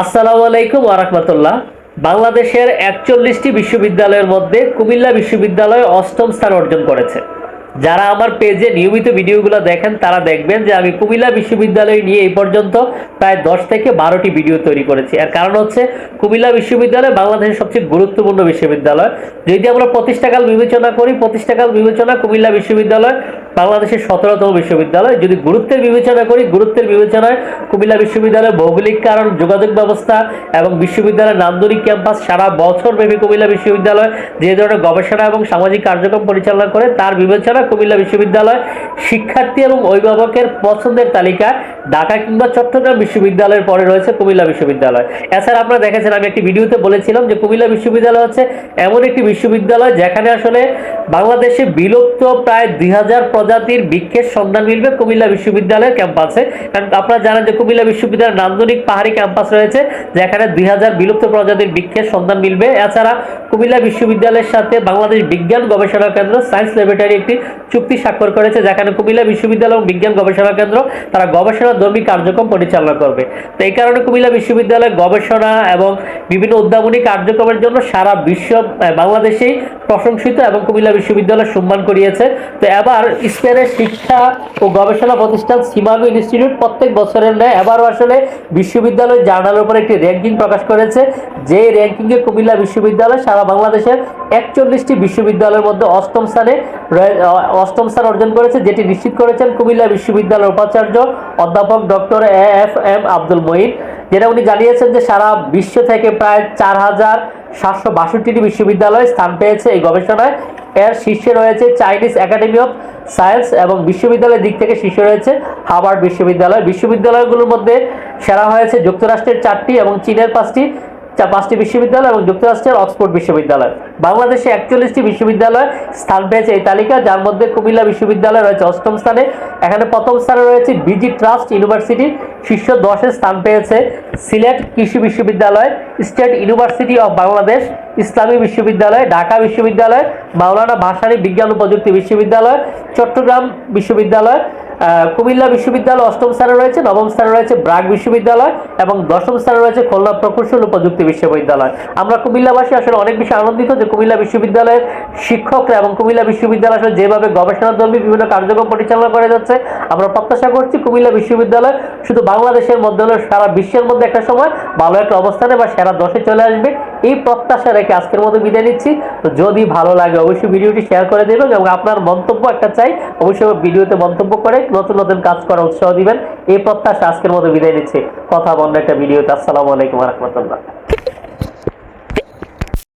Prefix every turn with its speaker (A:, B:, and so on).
A: আসসালামু আলাইকুম আরাকমাতুল্লাহ বাংলাদেশের একচল্লিশটি বিশ্ববিদ্যালয়ের মধ্যে কুমিল্লা বিশ্ববিদ্যালয় অষ্টম স্থান অর্জন করেছে যারা আমার পেজে নিয়মিত ভিডিওগুলো দেখেন তারা দেখবেন যে আমি কুমিল্লা বিশ্ববিদ্যালয় নিয়ে এই পর্যন্ত প্রায় দশ থেকে বারোটি ভিডিও তৈরি করেছি আর কারণ হচ্ছে কুমিল্লা বিশ্ববিদ্যালয় বাংলাদেশের সবচেয়ে গুরুত্বপূর্ণ বিশ্ববিদ্যালয় যদি আমরা প্রতিষ্ঠাকাল বিবেচনা করি প্রতিষ্ঠাকাল বিবেচনা কুমিল্লা বিশ্ববিদ্যালয় বাংলাদেশের সতেরোতম বিশ্ববিদ্যালয় যদি গুরুত্বের বিবেচনা করি গুরুত্বের বিবেচনায় কুমিল্লা বিশ্ববিদ্যালয়ের ভৌগোলিক কারণ যোগাযোগ ব্যবস্থা এবং বিশ্ববিদ্যালয়ের নান্দনিক ক্যাম্পাস সারা বছর ব্যাপী কুমিল্লা বিশ্ববিদ্যালয় যে ধরনের গবেষণা এবং সামাজিক কার্যক্রম পরিচালনা করে তার বিবেচনা কুমিল্লা বিশ্ববিদ্যালয় শিক্ষার্থী এবং অভিভাবকের পছন্দের তালিকা ঢাকা কিংবা চট্টগ্রাম বিশ্ববিদ্যালয়ের পরে রয়েছে কুমিল্লা বিশ্ববিদ্যালয় এছাড়া আপনারা দেখেছেন আমি একটি ভিডিওতে বলেছিলাম যে কুমিল্লা বিশ্ববিদ্যালয় হচ্ছে এমন একটি বিশ্ববিদ্যালয় যেখানে আসলে বাংলাদেশে বিলুপ্ত প্রায় দুই হাজার প্রজাতির বৃক্ষের সন্ধান মিলবে কুমিল্লা বিশ্ববিদ্যালয়ের ক্যাম্পাসে কারণ আপনারা জানেন যে কুমিল্লা বিশ্ববিদ্যালয়ের নান্দনিক পাহাড়ি ক্যাম্পাস রয়েছে যেখানে দুই হাজার বিলুপ্ত প্রজাতির বৃক্ষের সন্ধান মিলবে এছাড়া কুমিল্লা বিশ্ববিদ্যালয়ের সাথে বাংলাদেশ বিজ্ঞান গবেষণা কেন্দ্র সায়েন্স ল্যাবরেটারি একটি চুক্তি স্বাক্ষর করেছে যেখানে কুমিল্লা বিশ্ববিদ্যালয় এবং বিজ্ঞান গবেষণা কেন্দ্র তারা গবেষণা ধর্মী কার্যক্রম পরিচালনা করবে তো এই কারণে কুমিল্লা বিশ্ববিদ্যালয় গবেষণা এবং বিভিন্ন উদ্ভাবনী কার্যক্রমের জন্য সারা বিশ্ব বাংলাদেশেই প্রশংসিত এবং কুমিল্লা বিশ্ববিদ্যালয় সম্মান করিয়েছে তো এবার স্পেনের শিক্ষা ও গবেষণা প্রতিষ্ঠান সিমাগো ইনস্টিটিউট প্রত্যেক বছরের ন্যায় এবারও আসলে বিশ্ববিদ্যালয় জার্নালের উপর একটি র্যাঙ্কিং প্রকাশ করেছে যে র্যাঙ্কিংয়ে কুমিল্লা বিশ্ববিদ্যালয় সারা বাংলাদেশের একচল্লিশটি বিশ্ববিদ্যালয়ের মধ্যে অষ্টম স্থানে অষ্টম স্থান অর্জন করেছে যেটি নিশ্চিত করেছেন কুমিল্লা বিশ্ববিদ্যালয়ের উপাচার্য অধ্যাপক doctor A F M Abdul Moin যেটা উনি জানিয়েছেন যে সারা বিশ্ব থেকে প্রায় চার হাজার সাতশো বাষট্টিটি বিশ্ববিদ্যালয় স্থান পেয়েছে এই গবেষণায় এর শীর্ষে রয়েছে চাইনিজ একাডেমি অফ সায়েন্স এবং বিশ্ববিদ্যালয়ের দিক থেকে শীর্ষে রয়েছে হার্ভার্ড বিশ্ববিদ্যালয় বিশ্ববিদ্যালয়গুলোর মধ্যে সেরা হয়েছে যুক্তরাষ্ট্রের চারটি এবং চীনের পাঁচটি যা পাঁচটি বিশ্ববিদ্যালয় এবং যুক্তরাষ্ট্রের অক্সফোর্ড বিশ্ববিদ্যালয় বাংলাদেশে একচল্লিশটি বিশ্ববিদ্যালয় স্থান পেয়েছে এই তালিকা যার মধ্যে কুমিল্লা বিশ্ববিদ্যালয় রয়েছে অষ্টম স্থানে এখানে প্রথম স্থানে রয়েছে বিজি ট্রাস্ট ইউনিভার্সিটি শীর্ষ দশে স্থান পেয়েছে সিলেট কৃষি বিশ্ববিদ্যালয় স্টেট ইউনিভার্সিটি অব বাংলাদেশ ইসলামী বিশ্ববিদ্যালয় ঢাকা বিশ্ববিদ্যালয় মাওলানা ভাসানী বিজ্ঞান ও প্রযুক্তি বিশ্ববিদ্যালয় চট্টগ্রাম বিশ্ববিদ্যালয় কুমিল্লা বিশ্ববিদ্যালয় অষ্টম স্থানে রয়েছে নবম স্থানে রয়েছে ব্রাগ বিশ্ববিদ্যালয় এবং দশম স্থানে রয়েছে খুলনা প্রকৌশল ও প্রযুক্তি বিশ্ববিদ্যালয় আমরা কুমিল্লাবাসী আসলে অনেক বেশি আনন্দিত যে কুমিল্লা বিশ্ববিদ্যালয়ের শিক্ষকরা এবং কুমিল্লা বিশ্ববিদ্যালয় আসলে যেভাবে গবেষণাধর্মী বিভিন্ন কার্যক্রম পরিচালনা করে যাচ্ছে আমরা প্রত্যাশা করছি কুমিল্লা বিশ্ববিদ্যালয় শুধু বাংলাদেশের মধ্যে হলো সারা বিশ্বের মধ্যে একটা সময় ভালো একটা অবস্থানে বা সেরা দশে চলে আসবে এই প্রত্যাশা রেখে আজকের মতো বিদায় নিচ্ছি তো যদি ভালো লাগে অবশ্যই ভিডিওটি শেয়ার করে দেবেন এবং আপনার মন্তব্য একটা চাই অবশ্যই ভিডিওতে মন্তব্য করে নতুন নতুন কাজ করার উৎসাহ দিবেন এই প্রত্যাশা আজকের মতো বিদায় নিচ্ছি কথা বন্ধ একটা ভিডিওতে আসসালামু আলাইকুম রহমতুল্লাহ